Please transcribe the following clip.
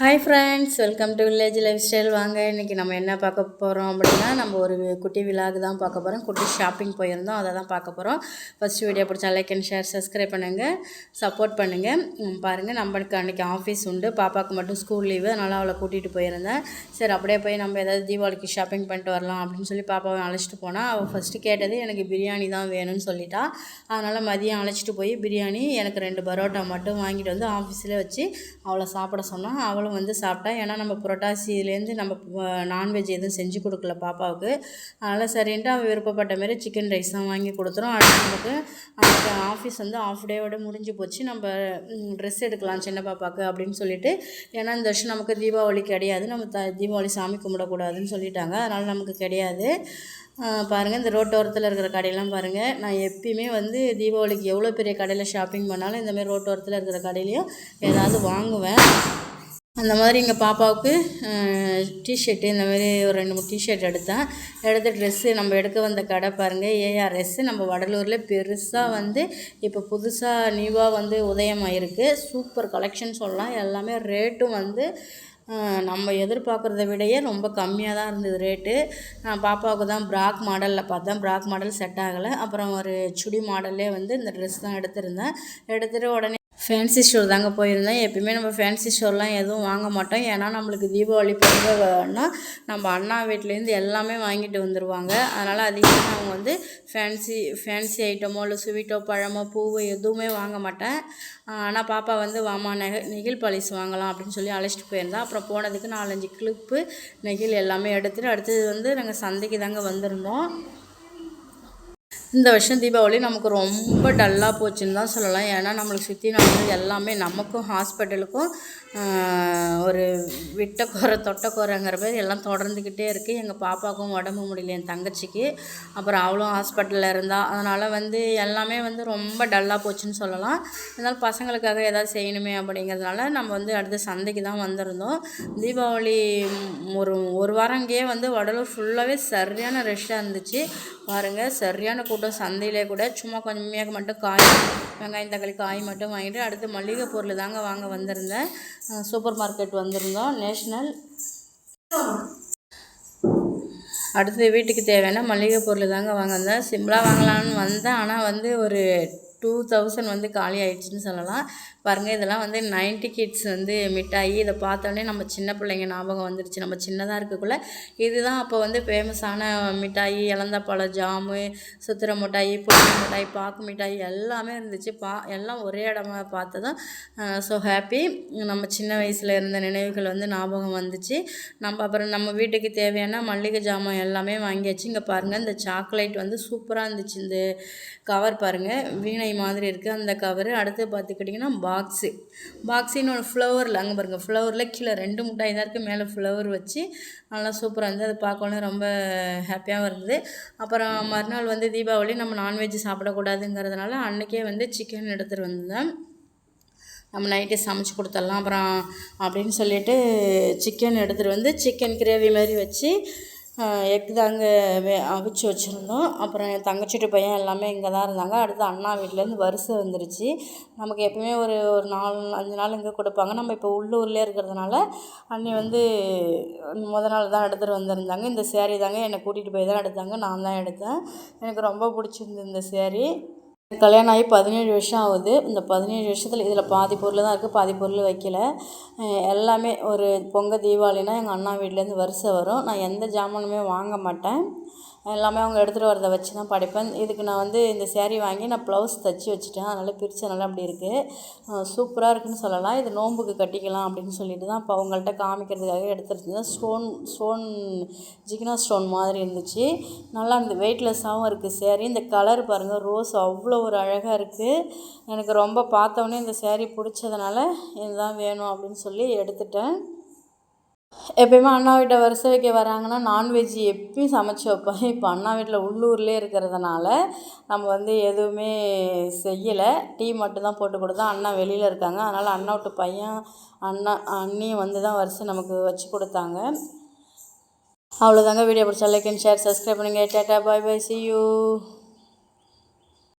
Hi friends welcome to village lifestyle வாங்க இன்றைக்கி நம்ம என்ன பார்க்க போகிறோம் அப்படின்னா நம்ம ஒரு குட்டி விழாக்கு தான் பார்க்க போகிறோம் குட்டி ஷாப்பிங் போயிருந்தோம் அதை தான் பார்க்க போகிறோம் ஃபஸ்ட் வீடியோ பிடிச்சா லைக் அண்ட் ஷேர் சப்ஸ்கிரைப் பண்ணுங்கள் சப்போர்ட் பண்ணுங்கள் பாருங்கள் நம்மளுக்கு அன்றைக்கி ஆஃபீஸ் உண்டு. பாப்பாவுக்கு மட்டும் ஸ்கூல் லீவு அதனால் அவளை கூட்டிகிட்டு போயிருந்தேன். சரி அப்படியே போய் நம்ம ஏதாவது தீபாவளிக்கு ஷாப்பிங் பண்ணிட்டு வரலாம் அப்படின்னு சொல்லி பாப்பாவை அழைச்சிட்டு போனால் அவள் ஃபஸ்ட்டு கேட்டது எனக்கு பிரியாணி தான் வேணும்னு சொல்லிட்டா. அதனால் மதியம் அழைச்சிட்டு போய் பிரியாணி எனக்கு ரெண்டு பரோட்டா மட்டும் வாங்கிட்டு வந்து ஆஃபீஸில் வச்சு அவளை சாப்பிட சொன்னால் அவளும் அவளும் வந்து சாப்பிட்டா ஏன்னா நம்ம புரட்டாசியிலேருந்து நம்ம நான்வெஜ் எதுவும் செஞ்சு கொடுக்கல பாப்பாவுக்கு. அதனால் சரின்ட்டு அவன் விருப்பப்பட்ட மாரி சிக்கன் ரைஸ் தான் வாங்கி கொடுத்துரும் அடுத்து நமக்கு ஆஃபீஸ் வந்து ஆஃப் டேவோட முடிஞ்சு போச்சு. நம்ம ட்ரெஸ் எடுக்கலாம் சின்ன பாப்பாவுக்கு அப்படின்னு சொல்லிட்டு. ஏன்னா இந்த வருஷம் நமக்கு தீபாவளி கிடையாது. நம்ம த தீபாவளி சாமி கும்பிடக்கூடாதுன்னு சொல்லிட்டாங்க. அதனால் நமக்கு கிடையாது. பாருங்கள் இந்த ரோட்டோரத்தில் இருக்கிற கடையெல்லாம் பாருங்கள் நான் எப்பயுமே வந்து தீபாவளிக்கு எவ்வளோ பெரிய கடையில் ஷாப்பிங் பண்ணாலும் இந்தமாதிரி ரோட்டோரத்தில் இருக்கிற கடையிலையும் ஏதாவது வாங்குவேன். அந்த மாதிரி எங்கள் பாப்பாவுக்கு டிஷர்ட்டு இந்த மாதிரி ஒரு ரெண்டு மூணு டிஷர்ட் எடுத்தேன். எடுத்த ட்ரெஸ்ஸு நம்ம எடுக்க வந்த கடை பாருங்கள் ஏஆர்எஸ்ஸு நம்ம வடலூரில் பெருசாக வந்து இப்போ புதுசாக நியூவாக வந்து உதயமாயிருக்கு சூப்பர் கலெக்ஷன் சொல்லலாம். எல்லாமே ரேட்டும் வந்து நம்ம எதிர்பார்க்குறத விடையே ரொம்ப கம்மியாக தான் இருந்தது ரேட்டு நான் பாப்பாவுக்கு தான் ப்ராக் மாடலில் பார்த்தேன். ப்ராக் மாடல் செட் ஆகலை. அப்புறம் ஒரு சுடி மாடல்லே வந்து இந்த ட்ரெஸ் தான் எடுத்திருந்தேன். எடுத்துகிட்டு உடனே ஃபேன்சி ஸ்டோர் தாங்க போயிருந்தேன். எப்பயுமே நம்ம ஃபேன்சி ஸ்டோர்லாம் எதுவும் வாங்க மாட்டோம். ஏன்னா நம்மளுக்கு தீபாவளி பொங்கல்னா நம்ம அண்ணா வீட்லேருந்து எல்லாமே வாங்கிட்டு வந்துடுவாங்க அதனால் அதிகமாக அவங்க வந்து ஃபேன்சி ஃபேன்சி ஐட்டமோ இல்லை ஸ்வீட்டோ பழமோ பூவோ எதுவுமே வாங்க மாட்டேன். ஆனால் பாப்பா வந்து வாமா நெக நெகில் பாலிஸ் வாங்கலாம் அப்படின்னு சொல்லி அழைச்சிட்டு போயிருந்தேன் அப்புறம் போனதுக்கு நாலஞ்சு கிளிப்பு நெகில் எல்லாமே எடுத்துகிட்டு அடுத்தது வந்து நாங்கள் சந்தைக்கு தாங்க வந்திருந்தோம். இந்த வருஷம் தீபாவளி நமக்கு ரொம்ப டல்லாக போச்சுன்னு தான் சொல்லலாம். ஏன்னா நம்மளுக்கு சுற்றி நடந்தது எல்லாமே நமக்கும் ஹாஸ்பிட்டலுக்கும் ஒரு விட்ட குறை தொட்ட குறைங்கிற மாதிரி எல்லாம் தொடர்ந்துக்கிட்டே இருக்குது எங்கள் பாப்பாவுக்கும் உடம்பு முடியல என் தங்கச்சிக்கு. அப்புறம் அவளும் ஹாஸ்பிட்டலில் இருந்தால் அதனால் வந்து எல்லாமே வந்து ரொம்ப டல்லாக போச்சுன்னு சொல்லலாம். அதனால் பசங்களுக்காக ஏதாவது செய்யணுமே அப்படிங்கிறதுனால நம்ம வந்து அடுத்த சந்தைக்கு தான் வந்திருந்தோம். தீபாவளி ஒரு ஒரு வாரம் இங்கேயே வந்து வடலூர் ஃபுல்லாகவே சரியான ரஷ்ஷாக இருந்துச்சு. பாருங்கள் சரியான கூட்டம். சந்தையிலே கூட சும்மா கொஞ்சமாக மட்டும் காய் வெங்காயம் தக்காளி காய் மட்டும் வாங்கிட்டு அடுத்து மளிகை பொருள் தாங்க வாங்க வந்திருந்தேன். சூப்பர் மார்க்கெட் வந்திருந்தோம். நேஷ்னல். அடுத்து வீட்டுக்கு தேவையான மளிகை பொருள் தாங்க வாங்க வந்தேன். சிம்பிளாக வாங்கலான்னு வந்தேன். ஆனால் வந்து ஒரு டூ தௌசண்ட் வந்து காலி ஆகிடுச்சின்னு சொல்லலாம். பாருங்கள் இதெல்லாம் வந்து நைன்டி கிட்ஸ் வந்து மிட்டாயி இதை பார்த்தோன்னே நம்ம சின்ன பிள்ளைங்க ஞாபகம் வந்துருச்சு. நம்ம சின்னதாக இருக்கக்குள்ள இதுதான் அப்போ வந்து ஃபேமஸான மிட்டாயி இளந்தப்பழ ஜாமு சுத்திர மிட்டாயி புளி மிட்டாய் பாக்கு மிட்டாய் எல்லாமே இருந்துச்சு. பா எல்லாம் ஒரே இடமா பார்த்ததும் ஸோ ஹாப்பி நம்ம சின்ன வயசில் இருந்த நினைவுகள் வந்து ஞாபகம் வந்துச்சு. நம்ம அப்புறம் நம்ம வீட்டுக்கு தேவையான மல்லிகை ஜாமான் எல்லாமே வாங்கியாச்சு. இங்கே பாருங்கள் இந்த சாக்லேட் வந்து சூப்பராக இருந்துச்சு. இந்த கவர் பாருங்கள் வீணை மாதிரி இருக்குது அந்த கவரு அடுத்து பார்த்துக்கிட்டிங்கன்னா பாக்ஸு பாக்ஸின்னு ஒன்று ஃப்ளவரில் அங்கே பாருங்கள் ஃப்ளவரில் கீழே ரெண்டு முட்டாய் தான் இருக்குது மேலே ஃப்ளவர் வச்சு நல்லா சூப்பராக இருந்தது. அது பார்க்கணும் ரொம்ப ஹாப்பியாகவும் இருந்தது. அப்புறம் மறுநாள் வந்து தீபாவளி நம்ம நான்வெஜ் சாப்பிடக்கூடாதுங்கிறதுனால அன்றைக்கே வந்து சிக்கன் எடுத்துகிட்டு வந்தேன். நம்ம நைட்டே சமைச்சு கொடுத்துடலாம் அப்புறம் அப்படின்னு சொல்லிட்டு சிக்கன் எடுத்துகிட்டு வந்து சிக்கன் கிரேவி மாதிரி வச்சு எக் தாங்க வே அவிச்சு வச்சுருந்தோம். அப்புறம் என் தங்கச்சிட்டு பையன் எல்லாமே இங்கே தான் இருந்தாங்க. அடுத்து அண்ணா வீட்டிலேருந்து வரிசை வந்துருச்சு. நமக்கு எப்பவுமே ஒரு ஒரு நாலு அஞ்சு நாள் இங்கே கொடுப்பாங்க. நம்ம இப்போ உள்ளூர்லேயே இருக்கிறதுனால அண்ணி வந்து முத நாள் தான் எடுத்துகிட்டு வந்திருந்தாங்க. இந்த சேரீ தாங்க என்னை கூட்டிகிட்டு போய் தான் எடுத்தாங்க. நான் தான் எடுத்தேன். எனக்கு ரொம்ப பிடிச்சிருந்தது இந்த சேரீ கல்யாணம் ஆகி பதினேழு வருஷம் ஆகுது. இந்த பதினேழு வருஷத்தில் இதில் பாதி பொருள் தான் இருக்குது பாதி பொருள் வைக்கல. எல்லாமே ஒரு பொங்கல் தீபாவளினா எங்கள் அண்ணா வீட்லேருந்து வரிசை வரும். நான் எந்த ஜாமானுமே வாங்க மாட்டேன். எல்லாமே அவங்க எடுத்துகிட்டு வரதை வச்சு தான் படைப்பேன். இதுக்கு நான் வந்து இந்த சேரீ வாங்கி நான் ப்ளவுஸ் தைச்சி வச்சுட்டேன். அதனால் பிரித்தனால அப்படி இருக்குது சூப்பராக இருக்குதுன்னு சொல்லலாம். இது நோம்புக்கு கட்டிக்கலாம் அப்படின்னு சொல்லிட்டு தான் இப்போ அவங்கள்ட்ட காமிக்கிறதுக்காக எடுத்துருந்தேன். ஸ்டோன் ஸ்டோன் ஜிகினா ஸ்டோன் மாதிரி இருந்துச்சு. நல்லா இந்த வெயிட்லெஸ்ஸாகவும் இருக்குது சேரீ இந்த கலர் பாருங்கள் ரோஸ் அவ்வளோ ஒரு அழகாக இருக்குது எனக்கு ரொம்ப பார்த்தோன்னே இந்த சேரீ பிடிச்சதுனால இதுதான் வேணும் அப்படின்னு சொல்லி எடுத்துட்டேன். எப்பயுமே அண்ணா வீட்டை வருஷ வைக்க வராங்கன்னா நான்வெஜ் எப்பயும் சமைச்சு வைப்பேன். இப்போ அண்ணா வீட்டில் உள்ளூர்லேயே இருக்கிறதுனால நம்ம வந்து எதுவுமே செய்யலை. டீ மட்டும் தான் போட்டு கொடுத்தோம் அண்ணா வெளியில் இருக்காங்க. அதனால் அண்ணா விட்டு பையன் அண்ணா அண்ணியும் வந்து தான் வரிசை நமக்கு வச்சு கொடுத்தாங்க. அவ்வளோதாங்க வீடியோ பிடிச்சா லைக் அண்ட் ஷேர் சப்ஸ்கிரைப் பண்ணுங்கள் tata bye bye see you